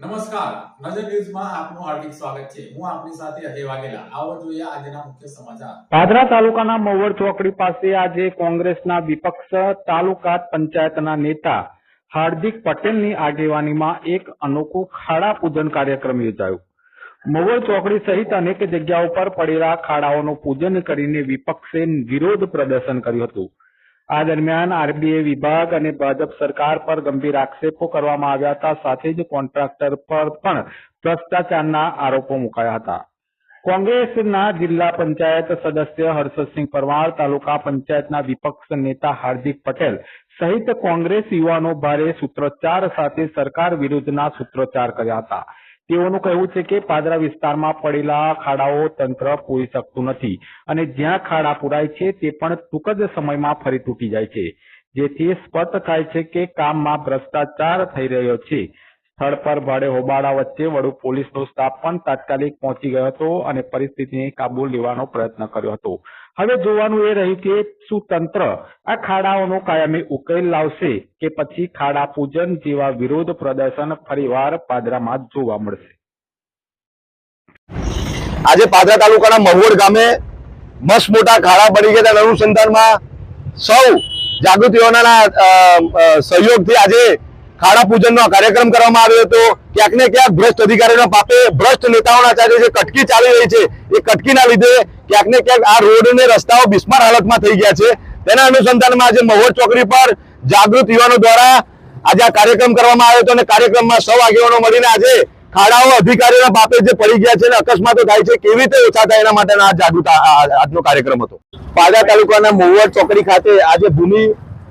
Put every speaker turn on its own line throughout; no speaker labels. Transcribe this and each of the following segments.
નમસ્કાર. નજર ન્યૂઝમાં આપનું હાર્દિક સ્વાગત છે. હું આપની સાથે અજય વાઘેલા. આવો જોઈએ આજના મુખ્ય સમાચાર.
પાદરા તાલુકાના મહુવડ ચોકડી પાસે આજે કોંગ્રેસના વિપક્ષ તાલુકા પંચાયતના નેતા હાર્દિક પટેલની આગેવાનીમાં એક અનોખું ખાડા પૂજન કાર્યક્રમ યોજાયો. મહુવડ ચોકડી સહિત અનેક જગ્યાઓ પર પડેલા ખાડાઓનું પૂજન કરીને વિપક્ષે વિરોધ પ્રદર્શન કર્યું હતું. આ દરમિયાન આરબીઆઈ વિભાગ અને ભાજપ સરકાર પર ગંભીર આક્ષેપો કરવામાં આવ્યા હતા, સાથે જ કોન્ટ્રાક્ટર પર પણ ભ્રષ્ટાચારના આરોપો મુકાયા હતા. કોંગ્રેસના જિલ્લા પંચાયત સદસ્ય હર્ષદસિંહ પરમાર, તાલુકા પંચાયતના વિપક્ષ નેતા હાર્દિક પટેલ સહિત કોંગ્રેસ યુવાનો ભારે સૂત્રોચ્ચાર સાથે સરકાર વિરુદ્ધના સૂત્રોચ્ચાર કર્યા હતા. તેઓનું કહેવું છે કે પાદરા વિસ્તારમાં પડેલા ખાડાઓ તંત્ર પૂરી શકતું નથી અને જ્યાં ખાડા પુરાય છે તે પણ ટૂંક જ સમયમાં ફરી તૂટી જાય છે. જેથી સ્પષ્ટ થાય છે કે કામમાં ભ્રષ્ટાચાર થઈ રહ્યો છે. સ્થળ પર ભાડે હોબાળા વચ્ચે વડુ પોલીસનો સ્ટાફ પણ તાત્કાલિક પહોંચી ગયો હતો અને પરિસ્થિતિને કાબુ લેવાનો પ્રયત્ન કર્યો હતો. હવે જોવાનું એ રહ્યું કે શું તંત્ર આ ખાડાઓનો કાયમી ઉકેલ લાવશે કે પછી ખાડા પૂજન જેવા વિરોધ પ્રદર્શન ફરીવાર પાદરામાં જોવા મળશે.
આજે પાદરા તાલુકાના મહુવડ ગામે મસ્ત મોટા ખાડા પડી ગયા તેના અનુસંધાનમાં સૌ જાગૃતિઓના સહયોગથી આજે ખાડા પૂજનનો કાર્યક્રમ કરવામાં આવ્યો હતો. ક્યાંક ને ક્યાંક ભ્રષ્ટ અધિકારીઓના પાપે ભ્રષ્ટ નેતાઓના ચાલે જે કટકી ચાલી રહી છે, એ કટકીના લીધે ક્યાંક ને ક્યાંક આ રોડ ને રસ્તાઓ બિસ્માર હાલતમાં થઈ ગયા છે. તેના અનુસંધાનમાં આજે મહુવડ ચોકડી પર જાગૃત યુવાનો દ્વારા આજે આ કાર્યક્રમ કરવામાં આવ્યો હતો અને કાર્યક્રમમાં સૌ આગેવાનો મળીને આજે ખાડાઓ અધિકારીઓના બાપે જે પડી ગયા છે અને અકસ્માતો થાય છે, કેવી રીતે ઓછા થાય એના માટેનો આ જાગૃત આજનો કાર્યક્રમ હતો. પાદા તાલુકાના મહુવડ ચોકડી ખાતે આજે ભૂમિ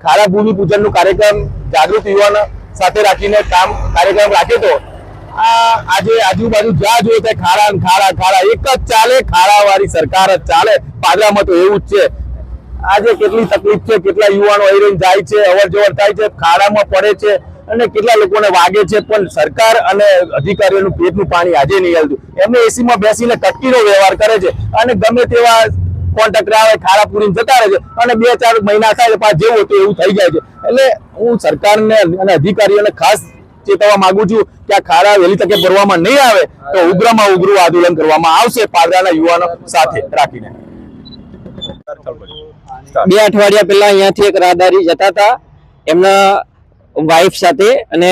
ખાડા ભૂમિ પૂજનનો કાર્યક્રમ જાગૃત યુવાન સાથે રાખીને કામ કાર્યક્રમ રાખ્યો હતો આજે આજુબાજુ જ્યાં જોઈએ ત્યાં ખાડા ખાડા ખાડા એક જ ચાલે વાળી સરકાર જ ચાલે, પાદરામાં તો એવું જ છે. આજે કેટલી તકલીફ છે, કેટલા યુવાનો અહીં જાય છે અવર થાય છે ખાડામાં પડે છે, અને કેટલા લોકોને વાગે છે, પણ સરકાર અને અધિકારીઓનું પેટનું પાણી આજે નહીં હાલતું. એમને એસીમાં બેસીને કટકીનો વ્યવહાર કરે છે. અને ગમે તેવા કોન્ટ્રાક્ટર આવે, ખાડા પૂરીને જતા રહે છે. અને બે ચાર મહિના થાય એટલે જેવું હતું એવું થઈ જાય છે. એટલે હું સરકારને અને અધિકારીઓને ખાસ ચેતવવા માંગુ છું કે આ ખાડા વહેલી તકે ભરવામાં નહીં આવે તો ઉગ્રમાં ઉગ્ર આંદોલન કરવામાં આવશે પાદરાના યુવાનો સાથે રાખીને.
બે અઠવાડિયા પહેલા અહીંયાથી એક રાહદારી જતા હતા. એમના વાઈફ સાથે અને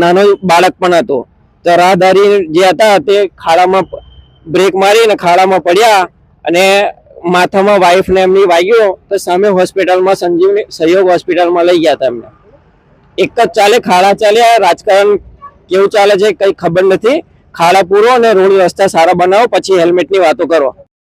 નાનો બાળક પણ હતો. તો રાહદારી જે હતા તે ખાડામાં બ્રેક મારી અને ખાડામાં પડ્યા અને માથામાં વાઈફને એમની વાગ્યો તો સામે હોસ્પિટલમાં સંજીવની સહયોગ હોસ્પિટલમાં લઈ ગયા હતા એક જ ચાલે, ખાડા ચાલ્યા, રાજકારણ કેવું ચાલે છે કઈ ખબર નથી. ખાડા પૂરો અને રોડ રસ્તા સારા બનાવો, પછી હેલ્મેટની વાતો કરો.